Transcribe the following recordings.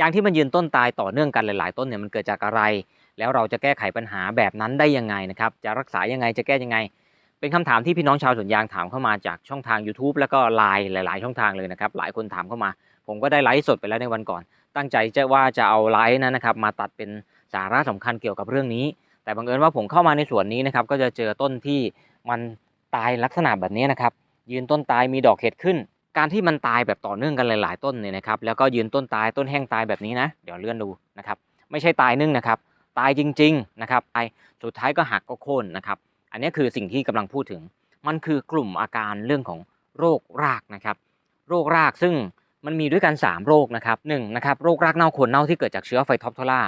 ยางที่มันยืนต้นตายต่อเนื่องกันหลาย ๆ ต้นเนี่ยมันเกิดจากอะไร แล้วเราจะแก้ไขปัญหาแบบนั้นได้ยังไงนะครับ จะรักษายังไงจะแก้ยังไง เป็นคำถามที่พี่น้องชาวสวนยางถามเข้ามาจากช่องทาง YouTube แล้วก็ไลน์หลาย ๆ ช่องทางเลยนะครับ หลายคนถามเข้ามา ผมก็ได้ไลฟ์สดไปแล้วในวันก่อน ตั้งใจจะว่าจะเอาไลฟ์นั้นนะครับมาตัดเป็นสาระสำคัญเกี่ยวกับเรื่องนี้ แต่บังเอิญว่าผมเข้ามาในสวนนี้นะครับก็จะเจอต้นที่มันตายลักษณะแบบนี้นะครับยืนต้นตายมีดอกเห็ดขึ้น การที่มันตายแบบต่อเนื่องกันหลายๆต้นเนี่ยนะครับแล้วก็ยืนต้นตายต้นแห้งตายแบบนี้นะ เดี๋ยวเลื่อนดูนะครับไม่ใช่ตายนึ่งนะครับ ตายจริงๆนะครับตายสุดท้ายก็หักก็โค่นนะครับ อันนี้คือสิ่งที่กำลังพูดถึง มันคือกลุ่มอาการเรื่องของโรครากนะครับ โรครากซึ่งมันมีด้วยกัน 3 โรคนะครับหนึ่งนะครับโรครากเน่าโคนเน่าที่เกิดจากเชื้อไฟท็อปโทล่า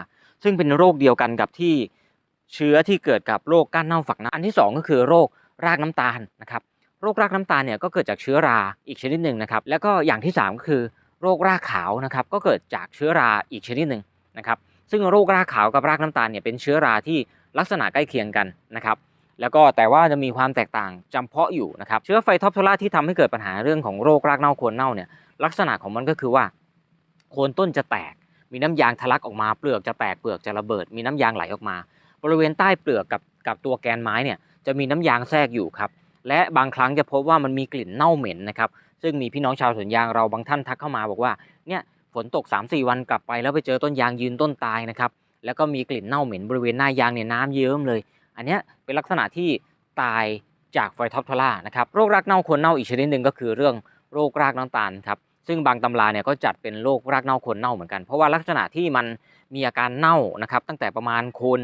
ซึ่งเป็นโรคเดียวกันกับที่เชื้อที่เกิดกับโรคก้านเน่าฝักน้ำอันที่ 2 ก็คือโรครากน้ำตาลนะครับ รครากน้ำตาลเนี่ยก็เกิดจากเชื้อราอีกชนิดหนึ่งนะครับ แล้วก็อย่างที่ 3 ก็คือโรครากขาวนะครับ ก็เกิดจากเชื้อราอีกชนิดหนึ่งนะครับ ซึ่งโรครากขาวกับรากน้ำตาลเนี่ยเป็นเชื้อราที่ลักษณะใกล้เคียงกันนะครับแล้วก็แต่ว่าจะมีความแตกต่างจำเพาะอยู่นะครับ เชื้อไฟท็อปโทล่าที่ทำให้เกิดปัญหาเรื่องของโรครากเน่าโคนเน่าเนี่ยลักษณะของมันก็คือว่า โคนต้นจะแตก มีน้ำยางทะลักออกมาเปลือกจะแตกเปลือกจะระเบิด มีน้ำยางไหลออกมา บริเวณใต้เปลือกกับกับตัวแกนไม้เนี่ยจะมีน้ำยางแทรกอยู่ครับ และบางครั้งจะพบว่ามันมีกลิ่นเน่าเหม็นนะครับ ซึ่งมีพี่น้องชาวสวนยางเราบางท่านทักเข้ามาบอกว่าเนี่ยฝนตก 3-4 วันกลับไปแล้วไปเจอต้นยางยืนต้นตายนะครับแล้วก็มีกลิ่นเน่าเหม็นบริเวณหน้ายางเนี่ยน้ำเยิ้มเลย อันนี้เป็นลักษณะที่ตายจากไฟท็อปโทล่านะครับโรครากเน่าโคนเน่าอีกชนิดหนึ่งก็คือเรื่องโรครากน้ำตาลครับซึ่งบางตำราเนี่ยก็จัดเป็นโรครากเน่าโคนเน่าเหมือนกัน เพราะว่าลักษณะที่มันมีอาการเน่านะครับตั้งแต่ประมาณโคน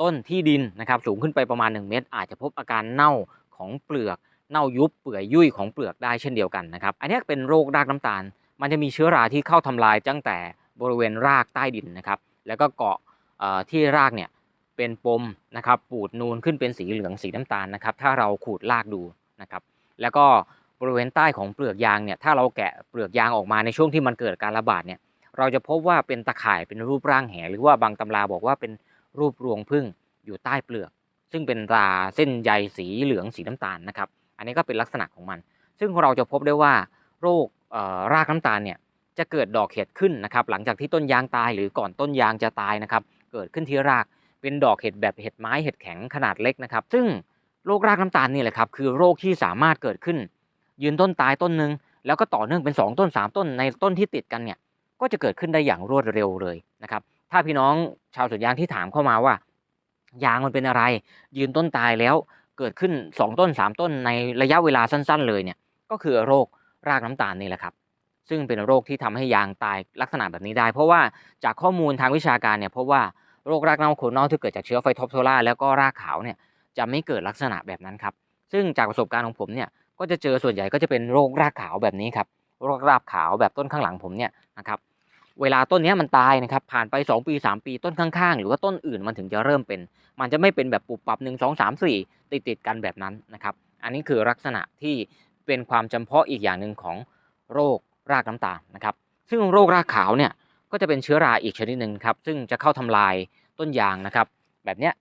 ต้นที่ดินนะครับสูงขึ้นไปประมาณ 1 เมตร อาจจะพบอาการเน่า ของเปลือกเน่ายุบเปื่อยยุ่ยของเปลือกได้เช่นเดียวกันนะครับ อันนี้เป็นโรครากน้ำตาล มันจะมีเชื้อราที่เข้าทำลายตั้งแต่บริเวณรากใต้ดินนะครับ แล้วก็เกาะที่รากเนี่ยเป็นปมนะครับ ปูดนูนขึ้นเป็นสีเหลืองสีน้ำตาลนะครับ ถ้าเราขูดรากดูนะครับ แล้วก็บริเวณใต้ของเปลือกยางเนี่ย ถ้าเราแกะเปลือกยางออกมาในช่วงที่มันเกิดการระบาดเนี่ย เราจะพบว่าเป็นตะข่ายเป็นรูปร่างแห หรือว่าบางตำราบอกว่าเป็นรูปรวงผึ้งอยู่ใต้เปลือก ซึ่งเป็นราเส้นใยสีเหลืองสีน้ำตาลนะครับ อันนี้ก็เป็นลักษณะของมัน ซึ่งเราจะพบได้ว่าโรครากน้ำตาลเนี่ยจะเกิดดอกเห็ดขึ้นนะครับ หลังจากที่ต้นยางตายหรือก่อนต้นยางจะตายนะครับ เกิดขึ้นที่รากเป็นดอกเห็ดแบบเห็ดไม้เห็ดแข็งขนาดเล็กนะครับ ซึ่งโรครากน้ำตาลนี่แหละครับคือโรคที่สามารถเกิดขึ้น ยืนต้นตายต้นหนึ่งแล้วก็ต่อเนื่องเป็น 2 ต้น 3 ต้นในต้นที่ติดกันเนี่ยก็จะเกิดขึ้นได้อย่างรวดเร็วเลยนะครับ ถ้าพี่น้องชาวสวนยางที่ถามเข้ามาว่า ยางมันเป็นอะไร ยืนต้นตายแล้วเกิดขึ้น 2 ต้น 3 ต้นในระยะเวลาสั้น ๆ เลยเนี่ยก็คือโรครากน้ำตาลนี่แหละครับ ซึ่งเป็นโรคที่ทำให้ยางตายลักษณะแบบนี้ได้ เพราะว่าจากข้อมูลทางวิชาการเนี่ยพบว่าโรครากเน่าโคนเน่าที่เกิดจากเชื้อไฟท็อปโซล่าแล้วก็รากขาวเนี่ยจะไม่เกิดลักษณะแบบนั้นครับ ซึ่งจากประสบการณ์ของผมเนี่ยก็จะเจอส่วนใหญ่ก็จะเป็นโรครากขาวแบบนี้ครับโรครากขาวแบบต้นข้างหลังผมเนี่ยนะครับ เวลาต้นนี้มันตายนะครับผ่านไป 2 ปี 3 ปีต้นข้างๆ หรือว่าต้นอื่นมันถึงจะเริ่มเป็น มันจะไม่เป็นแบบปุบปับหนึ่งสองสามสี่ติดติดๆกันแบบนั้นนะครับ อันนี้คือลักษณะที่เป็นความจำเพาะอีกอย่างหนึ่งของโรครากน้ำตาลนะครับ ซึ่งโรครากขาวเนี่ยก็จะเป็นเชื้อราอีกชนิดหนึ่งครับซึ่งจะเข้าทำลายต้นยางนะครับ แบบเนี้ย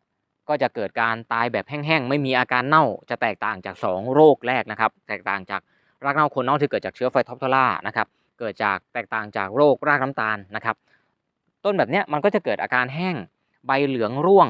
ก็จะเกิดการตายแบบแห้งๆไม่มีอาการเน่าจะแตกต่างจาก 2 โรคแรกนะครับ แตกต่างจากรากเน่าคนเน่าที่เกิดจากเชื้อไฟท็อปโทล่านะครับ เกิดจากแตกต่างจากโรครากน้ำตาลนะครับ ต้นแบบนี้มันก็จะเกิดอาการแห้งใบเหลืองร่วง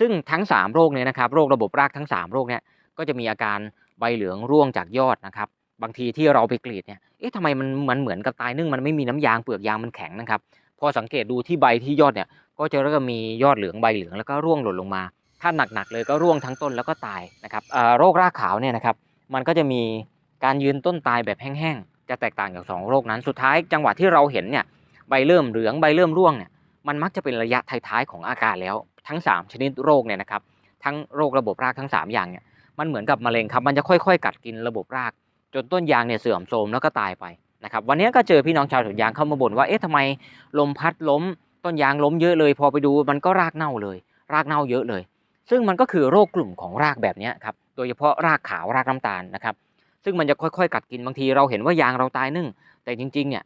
ซึ่งทั้ง 3 โรคเนี่ยนะครับโรคระบบรากทั้ง 3 โรคเนี่ยก็จะมีอาการใบเหลืองร่วงจากยอดนะครับ บางทีที่เราไปกรีดเนี่ยเอ๊ะทำไมมันมันเหมือนกับตายนึ่งมันไม่มีน้ำยางเปลือกยางมันแข็งนะครับพอสังเกตดูที่ใบที่ยอดเนี่ยก็จะเริ่มมียอดเหลืองใบเหลืองแล้วก็ร่วงหล่นลงมา ถ้าหนักๆเลยก็ร่วงทั้งต้นแล้วก็ตายนะครับเอ่อโรครากขาวเนี่ยนะครับมันก็จะมีการยืนต้นตายแบบแห้ง จะแตกต่างจากสองโรคนั้น สุดท้ายจังหวะที่เราเห็นเนี่ยใบเริ่มเหลืองใบเริ่มร่วงเนี่ยมันมักจะเป็นระยะท้ายๆของอาการแล้วทั้ง 3 ชนิดโรคเนี่ยนะครับทั้งโรคระบบรากทั้ง 3 อย่างเนี่ยมันเหมือนกับมะเร็งครับมันจะค่อยๆ กัดกินระบบราก จนต้นยางเนี่ยเสื่อมโทรมแล้วก็ตายไปนะครับวันนี้ก็เจอพี่น้องชาวสวนยางเข้ามาบ่นว่าเอ๊ะทำไมลมพัดล้ม ต้นยางล้มเยอะเลย พอไปดูมันก็รากเน่าเลย รากเน่าเยอะเลย ซึ่งมันก็คือโรคกลุ่มของรากแบบนี้ครับโดยเฉพาะรากขาวรากน้ำตาลนะครับ ซึ่งมันจะค่อยๆ กัดกินบางทีเราเห็นว่ายางเราตายนึ่ง แต่จริงๆเนี่ย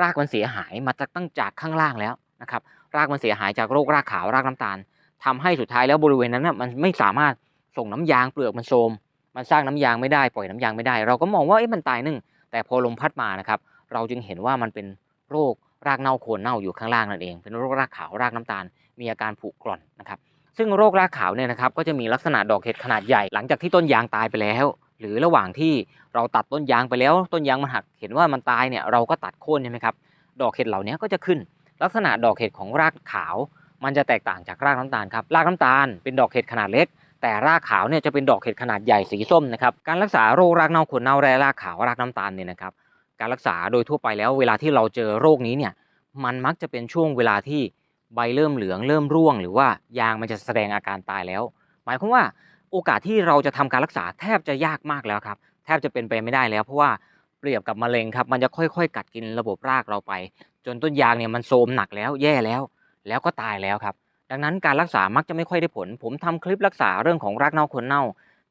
รากมันเสียหายมาจากตั้งจากข้างล่างแล้วนะครับรากมันเสียหายจากโรครากขาวรากน้ำตาลทำให้สุดท้ายแล้วบริเวณนั้นนะมันไม่สามารถส่งน้ำยางเปลือกมันโทรมมันสร้างน้ำยางไม่ได้ปล่อยน้ำยางไม่ได้ เราก็มองว่าเอ๊ะมันตายนึ่ง แต่พอลมพัดมานะครับเราจึงเห็นว่ามันเป็นโรครากเน่าโคนเน่าอยู่ข้างล่างนั่นเอง เป็นโรครากขาวรากน้ำตาล มีอาการผุกร่อนนะครับ ซึ่งโรครากขาวเนี่ยนะครับก็จะมีลักษณะดอกเห็ดขนาดใหญ่หลังจากที่ต้นยางตายไปแล้ว หรือระหว่างที่เราตัดต้นยางไปแล้ว ต้นยางมันหักเห็นว่ามันตายเนี่ยเราก็ตัดโค่นใช่ไหมครับดอกเห็ดเหล่านี้ก็จะขึ้น ลักษณะดอกเห็ดของรากขาว มันจะแตกต่างจากรากน้ำตาลครับรากน้ำตาลเป็นดอกเห็ดขนาดเล็ก แต่รากขาวเนี่ยจะเป็นดอกเห็ดขนาดใหญ่สีส้มนะครับการรักษาโรครากเน่าโคนเน่าและรากขาวรากน้ำตาลเนี่ยนะครับการรักษาโดยทั่วไปแล้วเวลาที่เราเจอโรคนี้เนี่ยมันมักจะเป็นช่วงเวลาที่ ใบเริ่มเหลืองเริ่มร่วง หรือว่ายางมันจะแสดงอาการตายแล้ว หมายความว่าโอกาสที่เราจะทำการรักษาแทบจะยากมากแล้วครับ แทบจะเป็นไปไม่ได้แล้ว เพราะว่าเปรียบกับมะเร็งครับ มันจะค่อยๆ กัดกินระบบรากเราไป จนต้นยางเนี่ยมันโทรมหนักแล้วแย่แล้ว แล้วก็ตายแล้วครับ ดังนั้นการรักษามักจะไม่ค่อยได้ผล ผมทำคลิปรักษาเรื่องของรากเน่าโคนเน่า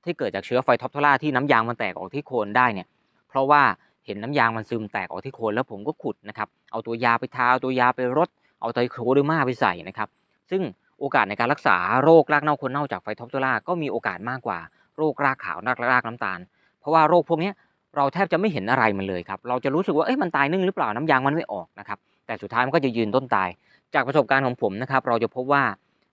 ที่เกิดจากเชื้อไฟท็อปโทล่าที่น้ำยางมันแตกออกที่โคนได้เนี่ย เพราะว่าเห็นน้ำยางมันซึมแตกออกที่โคนแล้วผมก็ขุดนะครับ เอาตัวยาไปทาเอาตัวยาไปรด เอาไตรโคเดอร์มาไปใส่นะครับ ซึ่งโอกาสในการรักษาโรครากเน่าคนเน่าจากไฟท็อปโทล่าก็มีโอกาสมากกว่าโรครากขาวรากรากน้ำตาล เพราะว่าโรคพวกนี้เราแทบจะไม่เห็นอะไรมันเลยครับ เราจะรู้สึกว่าเอ๊ะมันตายนึ่งหรือเปล่าน้ำยางมันไม่ออกนะครับ แต่สุดท้ายมันก็จะยืนต้นตาย จากประสบการณ์ของผมนะครับ เราจะพบว่า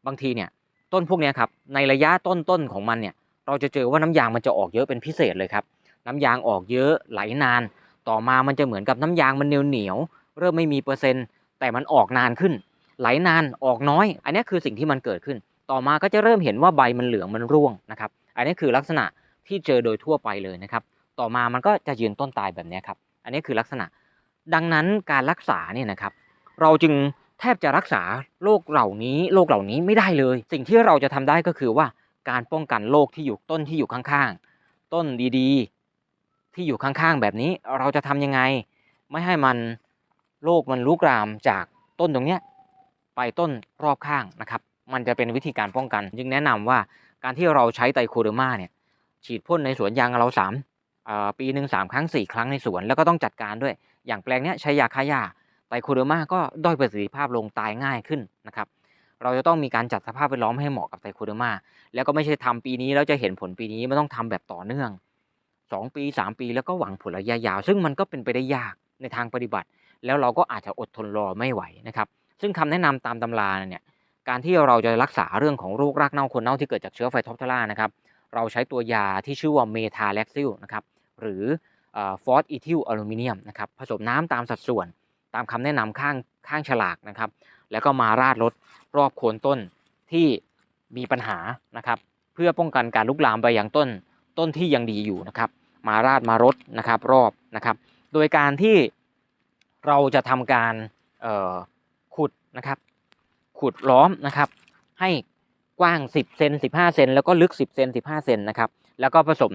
บางทีเนี่ยต้นพวกนี้ครับในระยะต้นๆของมันเนี่ย เราจะเจอว่าน้ำยางมันจะออกเยอะเป็นพิเศษเลยครับ น้ำยางออกเยอะไหลนาน ต่อมามันจะเหมือนกับน้ำยางมันเหนียวเหนียวเริ่มไม่มีเปอร์เซ็นต์ แต่มันออกนานขึ้น ไหลนานออกน้อย อันนี้คือสิ่งที่มันเกิดขึ้น ต่อมาก็จะเริ่มเห็นว่าใบมันเหลืองมันร่วงนะครับ อันนี้คือลักษณะที่เจอโดยทั่วไปเลยนะครับ ต่อมามันก็จะยืนต้นตายแบบนี้ครับ อันนี้คือลักษณะ ดังนั้นการรักษาเนี่ยนะครับ เราจึงแทบจะรักษาโรคเหล่านี้โรคเหล่านี้ไม่ได้เลย สิ่งที่เราจะทำได้ก็คือว่าการป้องกันโรคที่อยู่ต้นที่อยู่ข้างๆ ต้นดีๆ ที่อยู่ข้างๆ แบบนี้เราจะทำยังไง ไม่ให้มัน โรคมันลุกรามจากต้นตรงเนี้ยไปต้นรอบข้างนะครับ มันจะเป็นวิธีการป้องกัน จึงแนะนำว่าการที่เราใช้ไตรโคเดอร์มาเนี่ยฉีดพ่นในสวนยางเราสามปีหนึ่งสามครั้งสี่ครั้งในสวน แล้วก็ต้องจัดการด้วย อย่างแปลงเนี้ยใช้ยาฆ่าหญ้าไตรโคเดอร์มาก็ด้อยประสิทธิภาพลงตายง่ายขึ้นนะครับเราจะต้องมีการจัดสภาพแวดล้อมให้เหมาะกับไตรโคเดอร์มา แล้วก็ไม่ใช่ทำปีนี้แล้วจะเห็นผลปีนี้มันต้องทำแบบต่อเนื่อง 2 ปี 3 ปีแล้วก็หวังผลระยะยาว ซึ่งมันก็เป็นไปได้ยากในทางปฏิบัติ แล้วเราก็อาจจะอดทนรอไม่ไหวนะครับซึ่งคำแนะนำตามตำราเนี่ยการที่เราจะรักษาเรื่องของโรครากเน่าคนเน่าที่เกิดจากเชื้อไฟท็อปทอร่านะครับเราใช้ตัวยาที่ชื่อว่าเมทาแล็กซิลนะครับหรือฟอสอีทิลอลูมิเนียมนะครับผสมน้ำตามสัดส่วนตามคำแนะนำข้างข้างฉลากนะครับ แล้วก็มาราดรถรอบโคนต้นที่มีปัญหานะครับเพื่อป้องกันการลุกลามไปยังต้นต้นที่ยังดีอยู่นะครับ มาราดมารดนะครับรอบนะครับ โดยการที่ เราจะทำการขุดนะครับขุดล้อมนะครับ ให้กว้าง 10เซน15 เซนแล้วก็ลึก 10เซน15 เซนนะครับ แล้วก็ผสม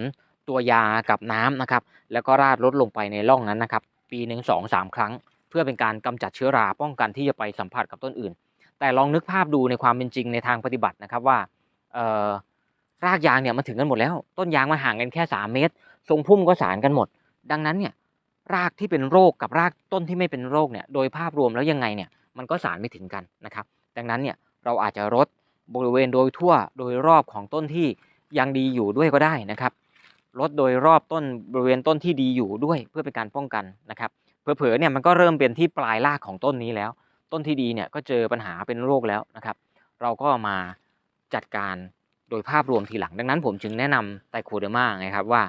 ตัวยากับน้ำนะครับ แล้วก็ราดลดลงไปในร่องนั้นนะครับ ปีหนึ่งสองสามครั้ง เพื่อเป็นการกำจัดเชื้อราป้องกันที่จะไปสัมผัสกับต้นอื่น แต่ลองนึกภาพดูในความเป็นจริงในทางปฏิบัตินะครับว่ารากยางเนี่ยมันถึงกันหมดแล้ว ต้นยางมันห่างกันแค่ 3 เมตร ทรงพุ่มก็สารกันหมด ดังนั้นเนี่ย รากที่เป็นโรคกับรากต้นที่ไม่เป็นโรคเนี่ยโดยภาพรวมแล้วยังไงเนี่ยมันก็สารไม่ถึงกันนะครับ ดังนั้นเนี่ยเราอาจจะรดบริเวณโดยทั่วโดยรอบของต้นที่ยังดีอยู่ด้วยก็ได้นะครับลดโดยรอบต้นบริเวณต้นที่ดีอยู่ด้วยเพื่อเป็นการป้องกันนะครับเผลอๆเนี่ยมันก็เริ่มเป็นที่ปลายรากของต้นนี้แล้ว ต้นที่ดีเนี่ยก็เจอปัญหาเป็นโรคแล้วนะครับ เราก็มาจัดการโดยภาพรวมทีหลัง ดังนั้นผมจึงแนะนำไตโคเดอร์มาไงครับว่า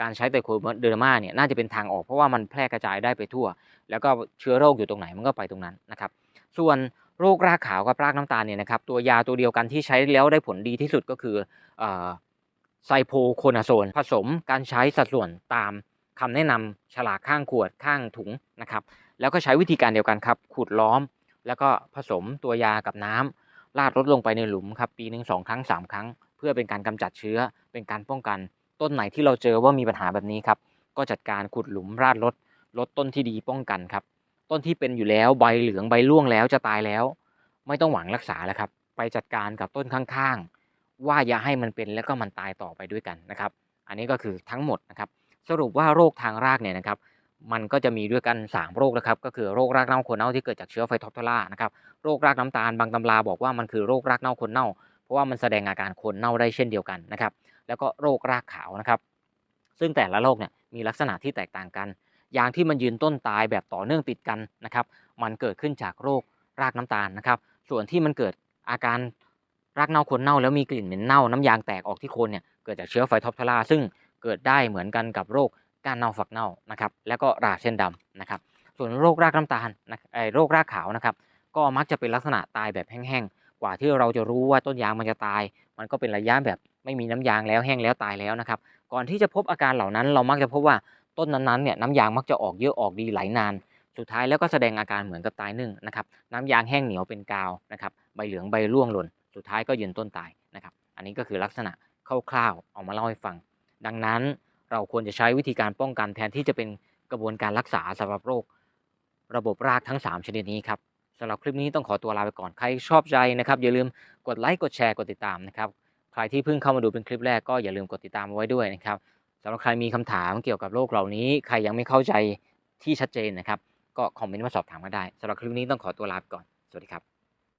การใช้ไตโคเดอร์มาเนี่ยน่าจะเป็นทางออกเพราะว่ามันแพร่กระจายได้ไปทั่ว แล้วก็เชื้อโรคอยู่ตรงไหนมันก็ไปตรงนั้นนะครับ ส่วนโรครากขาวกับรากน้ำตาลเนี่ยนะครับตัวยาตัวเดียวกันที่ใช้แล้วได้ผลดีที่สุดก็คือไซโพโคนาโซนผสมการใช้สัดส่วนตามคำแนะนำฉลากข้างขวดข้างถุงนะครับ แล้วก็ใช้วิธีการเดียวกันครับขุดล้อม แล้วก็ผสมตัวยากับน้ำราดลดลงไปในหลุมครับปีหนึ่งสองครั้งสามครั้ง เพื่อเป็นการกำจัดเชื้อเป็นการป้องกัน ต้นไหนที่เราเจอว่ามีปัญหาแบบนี้ครับ ก็จัดการขุดหลุมราดลดลดต้นที่ดีป้องกันครับ ต้นที่เป็นอยู่แล้วใบเหลืองใบร่วงแล้วจะตายแล้ว ไม่ต้องหวังรักษาแล้วครับ ไปจัดการกับต้นข้างๆ ว่าอย่าให้มันเป็นแล้วก็มันตายต่อไปด้วยกันนะครับ อันนี้ก็คือทั้งหมดนะครับ สรุปว่าโรคทางรากเนี่ยนะครับมันก็จะมีด้วยกัน 3 โรคนะครับ ก็คือโรครากเน่าคนเน่าที่เกิดจากเชื้อไฟท็อปโทล่านะครับโรครากน้ำตาลบางตำราบอกว่ามันคือโรครากเน่าคนเน่า เพราะว่ามันแสดงอาการคนเน่าได้เช่นเดียวกันนะครับ แล้วก็โรครากขาวนะครับ ซึ่งแต่ละโรคเนี่ยมีลักษณะที่แตกต่างกัน ยางที่มันยืนต้นตายแบบต่อเนื่องติดกันนะครับ มันเกิดขึ้นจากโรครากน้ำตาลนะครับ ส่วนที่มันเกิดอาการรากเน่าโคนเน่าแล้วมีกลิ่นเหม็นเน่าน้ำยางแตกออกที่โคนเนี่ยเกิดจากเชื้อไฟท็อปทาราซึ่งเกิดได้เหมือนกันกับโรคก้านเน่าฝักเน่านะครับ แล้วก็ราเส้นดำนะครับ ส่วนโรครากน้ำตาลนะไอโรครากขาวนะครับ ก็มักจะเป็นลักษณะตายแบบแห้งๆกว่าที่เราจะรู้ว่าต้นยางมันจะตาย มันก็เป็นระยะแบบ ไม่มีน้ำยางแล้วแห้งแล้วตายแล้วนะครับ ก่อนที่จะพบอาการเหล่านั้นเรามักจะพบว่าต้นนั้นๆเนี่ยน้ำยางมักจะออกเยอะออกดีไหลนาน สุดท้ายแล้วก็แสดงอาการเหมือนกับตายนึ่งนะครับน้ำยางแห้งเหนียวเป็นกาวนะครับใบเหลืองใบร่วงหล่น สุดท้ายก็ยืนต้นตายนะครับ อันนี้ก็คือลักษณะคร่าวๆเอามาเล่าให้ฟัง ดังนั้นเราควรจะใช้วิธีการป้องกันแทนที่จะเป็นกระบวนการรักษาสำหรับโรค ระบบรากทั้ง 3 ชนิดนี้ครับสำหรับคลิปนี้ต้องขอตัวลาไปก่อนใครชอบใจนะครับอย่าลืมกดไลค์กดแชร์กดติดตามนะครับ ใครที่เพิ่งเข้ามาดูเป็นคลิปแรกก็อย่าลืมกดติดตามไว้ด้วยนะครับสำหรับใครมีคำถามเกี่ยวกับโรคเหล่านี้ ใครยังไม่เข้าใจที่ชัดเจนนะครับ ก็คอมเมนต์มาสอบถามก็ได้สำหรับคลิปนี้ต้องขอตัวลาไปก่อน สวัสดีครับ